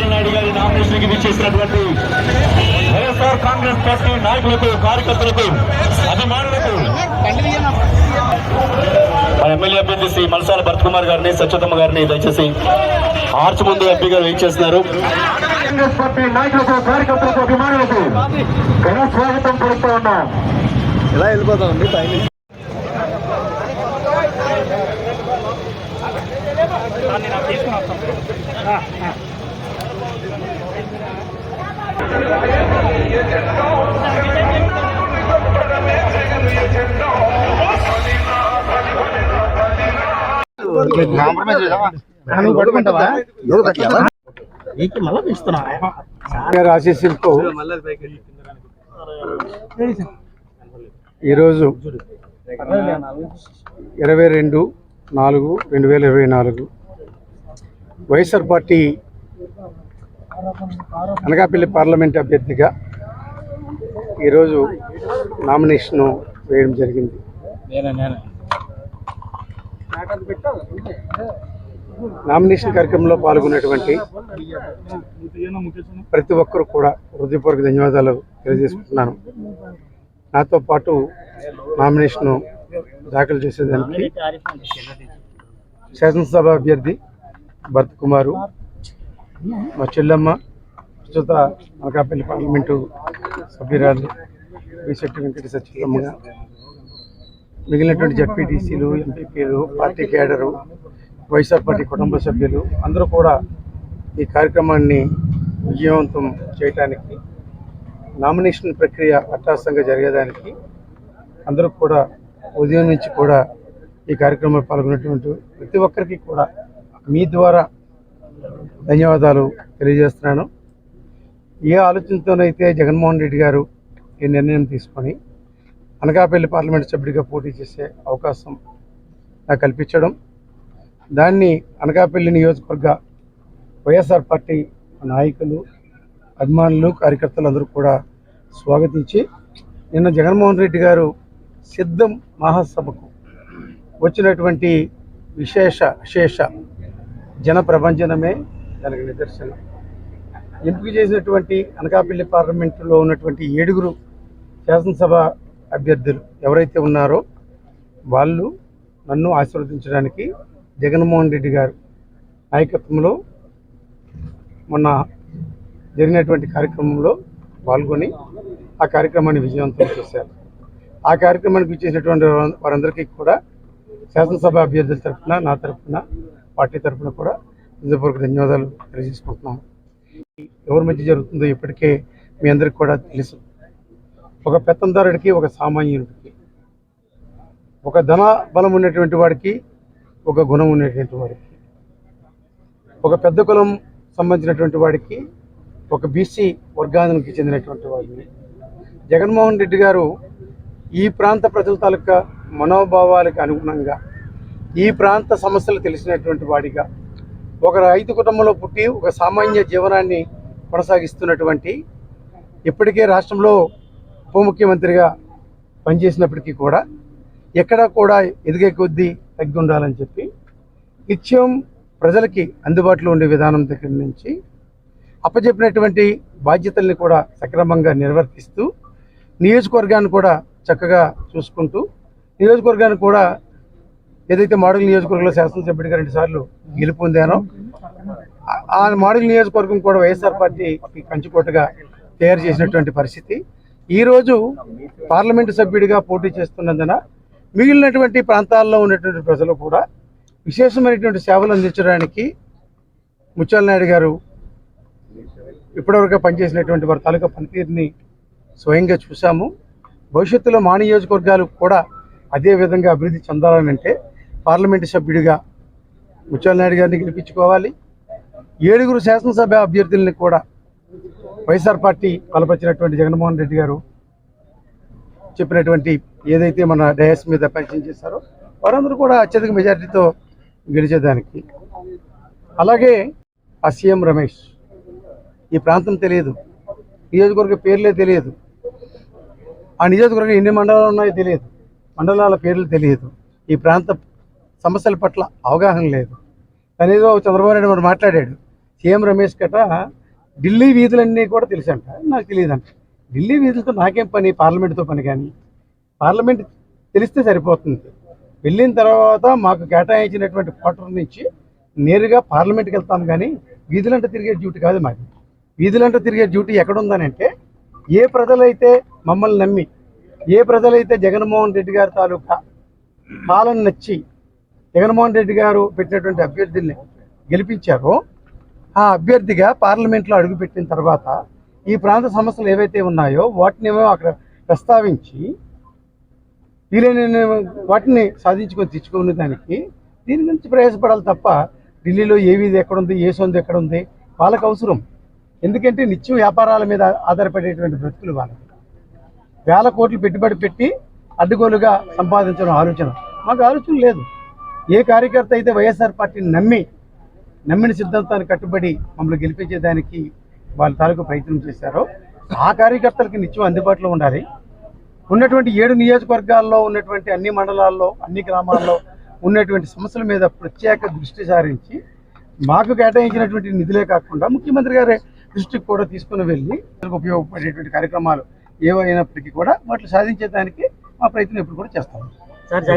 ముత్యాల నాయుడు గారి నామినేషన్కి విచ్చేసినటువంటి వైఎస్ఆర్ కాంగ్రెస్ పార్టీ నాయకులకు కార్యకర్తలకు అభిమానులకు మన ఎమ్మెల్యే అభ్యర్థి శ్రీ మలసాల భరత్ కుమార్ గారిని సత్యతమ్మ గారిని దయచేసి ఆర్చ్ ముందు ఎంపీ గారు వెయిట్ చేస్తున్నారు కాంగ్రెస్ పార్టీ నాయకులకు కార్యకర్తలకు అభిమానులకు ఘన స్వాగతం పలుకుతూ ఉన్నాం. ఎలా వెళ్ళిపోతామండి పైన గారి ఆశీస్సులతో ఈరోజు ఇరవై రెండు నాలుగు రెండు వేల ఇరవై నాలుగు వైఎస్ఆర్ పార్టీ అనకాపల్లి పార్లమెంట్ అభ్యర్థిగా ఈరోజు నామినేషన్ వేయడం జరిగింది. నామినేషన్ కార్యక్రమంలో పాల్గొన్నటువంటి ప్రతి ఒక్కరు కూడా హృదయపూర్వక ధన్యవాదాలు తెలియజేసుకుంటున్నాను. నాతో పాటు నామినేషన్ దాఖలు చేసేదానికి శాసనసభ అభ్యర్థి భరత్ కుమారు మా చెల్లమ్మ ప్రస్తుత అనకాపల్లి పార్లమెంటు సభ్యురాలు విశెట్టి వెంకట సత్యమ్మ మిగిలినటువంటి జడ్పీటీసీలు ఎంపీపీలు పార్టీ క్యాడరు వైఎస్ఆర్ పార్టీ కుటుంబ సభ్యులు అందరూ కూడా ఈ కార్యక్రమాన్ని విజయవంతం చేయటానికి నామినేషన్ ప్రక్రియ అట్టాసంగా జరిగేదానికి అందరూ కూడా ఉదయం నుంచి కూడా ఈ కార్యక్రమంలో పాల్గొన్నటువంటి ప్రతి ఒక్కరికి కూడా మీ ద్వారా ధన్యవాదాలు తెలియజేస్తున్నాను. ఏ ఆలోచనతోనైతే జగన్మోహన్ రెడ్డి గారు ఈ నిర్ణయం తీసుకొని అనకాపల్లి పార్లమెంట్ సభ్యుడిగా పోటీ చేసే అవకాశం నాకు కల్పించడం దాన్ని అనకాపల్లి నియోజకవర్గ వైఎస్ఆర్ పార్టీ నాయకులు అభిమానులు కార్యకర్తలు అందరూ కూడా స్వాగతించి నిన్న జగన్మోహన్ రెడ్డి గారు సిద్ధం మహాసభకు వచ్చినటువంటి విశేష విశేష జన ప్రభంజనమే దానికి నిదర్శనం. ఎంపిక చేసినటువంటి అనకాపల్లి పార్లమెంటులో ఉన్నటువంటి ఏడుగురు శాసనసభ అభ్యర్థులు ఎవరైతే ఉన్నారో వాళ్ళు నన్ను ఆశీర్వదించడానికి జగన్మోహన్ రెడ్డి గారు నాయకత్వంలో మొన్న జరిగినటువంటి కార్యక్రమంలో పాల్గొని ఆ కార్యక్రమాన్ని విజయవంతం చేశారు. ఆ కార్యక్రమానికి ఇచ్చేసినటువంటి వారందరికీ కూడా శాసనసభ అభ్యర్థుల తరఫున నా తరఫున పార్టీ తరఫున కూడా హృదయపూర్వక ధన్యవాదాలు తెలియజేసుకుంటున్నాం ఎవరి మధ్య జరుగుతుందో ఇప్పటికే మీ అందరికి కూడా తెలుసు. ఒక పెత్తందారుడికి ఒక సామాన్యుడికి ఒక ధన బలం ఉన్నటువంటి వాడికి ఒక గుణం ఉన్నటువంటి వాడికి ఒక పెద్ద కులం సంబంధించినటువంటి వాడికి ఒక బీసీ వర్గానికి చెందినటువంటి వాడిని. జగన్మోహన్ రెడ్డి గారు ఈ ప్రాంత ప్రజల తాలూకా మనోభావాలకు అనుగుణంగా ఈ ప్రాంత సమస్యలు తెలిసినటువంటి వాడిగా ఒక రైతు కుటుంబంలో పుట్టి ఒక సామాన్య జీవనాన్ని కొనసాగిస్తున్నటువంటి ఇప్పటికే రాష్ట్రంలో ఉప ముఖ్యమంత్రిగా పనిచేసినప్పటికీ కూడా ఎక్కడా కూడా ఎదిగే కొద్దీ తగ్గి ఉండాలని చెప్పి నిత్యం ప్రజలకి అందుబాటులో ఉండే విధానం దగ్గర నుంచి అప్పచెప్పినటువంటి బాధ్యతల్ని కూడా సక్రమంగా నిర్వర్తిస్తూ నియోజకవర్గాన్ని కూడా చక్కగా చూసుకుంటూ నియోజకవర్గాన్ని కూడా ఏదైతే మోడల్ నియోజకవర్గంలో శాసనసభ్యుడిగా రెండు సార్లు గెలుపొందానో ఆ- ఆ మోడల్ నియోజకవర్గం కూడా వైఎస్ఆర్ పార్టీకి కంచుకోటగా తయారు చేసినటువంటి పరిస్థితి. ఈరోజు పార్లమెంటు సభ్యుడిగా పోటీ చేస్తున్నందున మిగిలినటువంటి ప్రాంతాల్లో ఉన్నటువంటి ప్రజలు కూడా విశేషమైనటువంటి సేవలు అందించడానికి ముత్యాల నాయుడు గారు ఇప్పటివరకు పనిచేసినటువంటి వారి తాలూకా పనితీరుని స్వయంగా చూసాము భవిష్యత్తులో మా నియోజకవర్గాలు కూడా అదే విధంగా అభివృద్ధి చెందాలని అంటే పార్లమెంటు సభ్యుడిగా ముత్యాల నాయుడు గారిని గెలిపించుకోవాలి. ఏడుగురు శాసనసభ అభ్యర్థుల్ని కూడా వైఎస్ఆర్ పార్టీ బలపరిచినటువంటి జగన్మోహన్ రెడ్డి గారు చెప్పినటువంటి ఏదైతే మన డయాస్ మీద పరిచయం చేశారో వారందరూ కూడా అత్యధిక మెజారిటీతో గెలిచేదానికి. అలాగే ఆ సీఎం రమేష్ ఈ ప్రాంతం తెలియదు నియోజకవర్గ పేర్లే తెలియదు ఆ నియోజకవర్గం ఎన్ని మండలాలు ఉన్నాయో తెలియదు. మండలాల పేర్లు తెలియదు. ఈ ప్రాంత సమస్యల పట్ల అవగాహన లేదు. తనేదో చంద్రబాబు నాయుడు మరి మాట్లాడాడు. సీఎం రమేష్ గట ఢిల్లీ వీధులన్నీ కూడా తెలుసంట. నాకు తెలియదంట. ఢిల్లీ వీధులతో నాకేం పని? పార్లమెంట్తో పని కానీ. పార్లమెంట్ తెలిస్తే సరిపోతుంది. వెళ్ళిన తర్వాత మాకు కేటాయించినటువంటి క్వార్టర్ నుంచి నేరుగా పార్లమెంట్కి వెళ్తాం కానీ వీధులంట తిరిగే డ్యూటీ కాదు మాది. వీధులంట తిరిగే డ్యూటీ ఎక్కడుందనంటే ఏ ప్రజలైతే మమ్మల్ని నమ్మి ఏ ప్రజలైతే జగన్మోహన్ రెడ్డి గారి తాలూకా పాలన నచ్చి జగన్మోహన్ రెడ్డి గారు పెట్టినటువంటి అభ్యర్థుల్ని గెలిపించారో ఆ అభ్యర్థిగా పార్లమెంట్లో అడుగుపెట్టిన తర్వాత ఈ ప్రాంత సమస్యలు ఏవైతే ఉన్నాయో వాటినేమో అక్కడ ప్రస్తావించి వీలైన వాటిని సాధించుకొని తెచ్చుకునే దానికి దీని గురించి ప్రయాసపడాలి తప్ప ఢిల్లీలో ఏవిది ఎక్కడ ఎక్కడుంది ఏ సొంత ఎక్కడుంది వాళ్ళకు అవసరం. ఎందుకంటే నిత్యం వ్యాపారాల మీద ఆధారపడేటువంటి బ్రతుకులు వాళ్ళకి. వేల కోట్లు పెట్టుబడి పెట్టి అడ్డుగోలుగా సంపాదించడం ఆలోచన. మాకు ఆలోచన లేదు. ఏ కార్యకర్త అయితే వైఎస్ఆర్ పార్టీని నమ్మి నమ్మిన సిద్ధాంతాన్ని కట్టుబడి మమ్మల్ని గెలిపించేదానికి వాళ్ళ తాలూకు ప్రయత్నం చేశారో ఆ కార్యకర్తలకి నిత్యం అందుబాటులో ఉండాలి. ఉన్నటువంటి ఏడు నియోజకవర్గాల్లో ఉన్నటువంటి అన్ని మండలాల్లో అన్ని గ్రామాల్లో ఉన్నటువంటి సమస్యల మీద ప్రత్యేక దృష్టి సారించి మాకు కేటాయించినటువంటి నిధులే కాకుండా ముఖ్యమంత్రి గారి దృష్టికి కూడా తీసుకుని వెళ్ళి ఉపయోగపడేటువంటి కార్యక్రమాలు ఏవైనప్పటికీ కూడా వాటిని సాధించేదానికి మా ప్రయత్నం ఎప్పుడు కూడా చేస్తాము